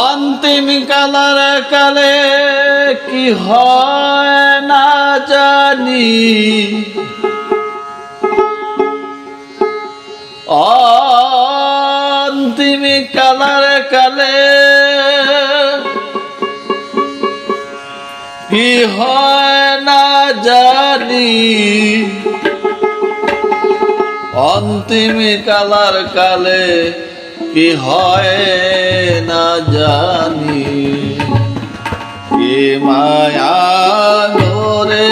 অন্তিম কালার কালে কি হয় না জানি। অন্তিম কালার কালে কি হয় জানি। অন্তিম কালার কালে কি হয় না জানি। কে মায়া ধরে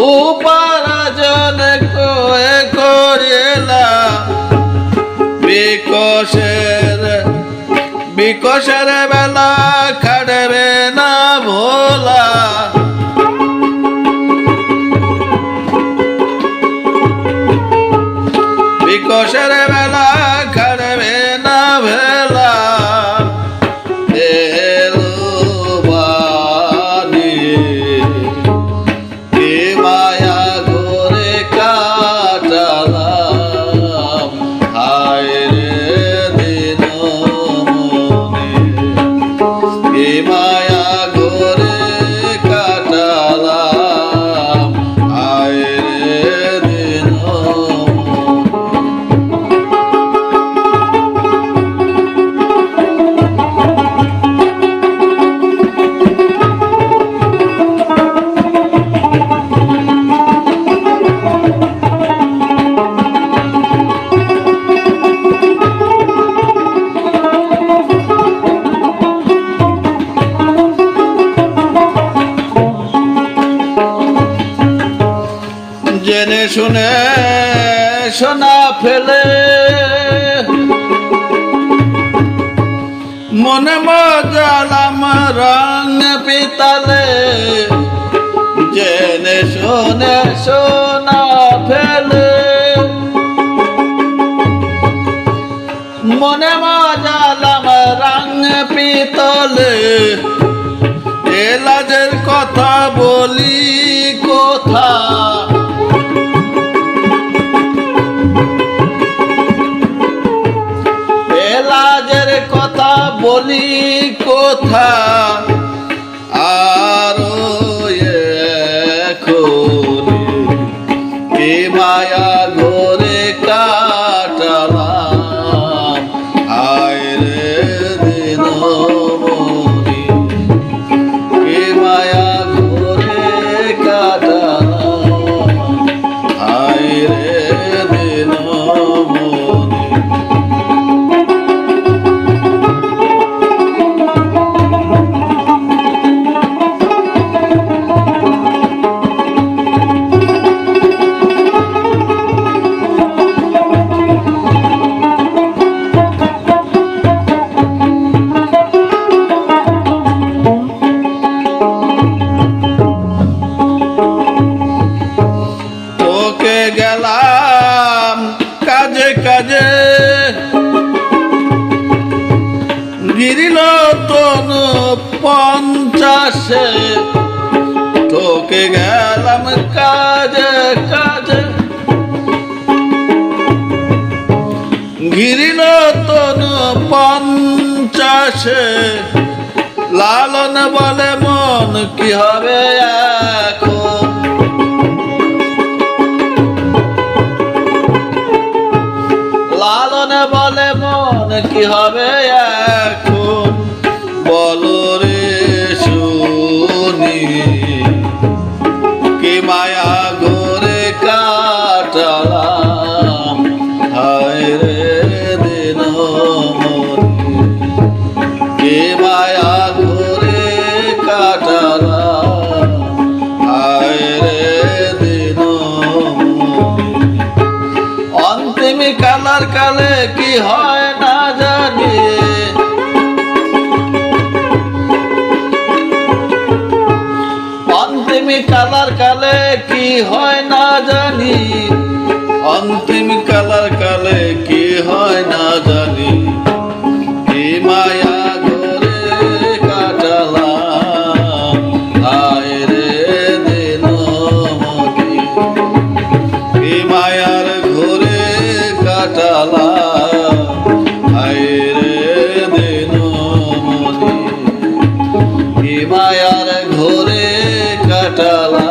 উপার্জন কয়ে করেলাম বিকশের বিকশের বেলা খাড়বে না ভোলা শুনে শোনা ফেলে। মনে মজালাম রং পিতালে। জেনে শুনে শোনা ফেলে। মনে মজালাম রং পিতলে। এলাজের কথা বলি কোথা বলি কোথা? আর কাছে তোকে গেলাম কাজে কাজে। গিরিল তনু পঞ্চাশে, লালন বলে মন কি হবে এখন? লালন বলে মন কি হবে এখন? খেলার কালে কি হয় না জানি। অন্তিম খেলার কালে কি হয় না জানি। অন্তিম হিমায়ার ঘরে কাটালাম।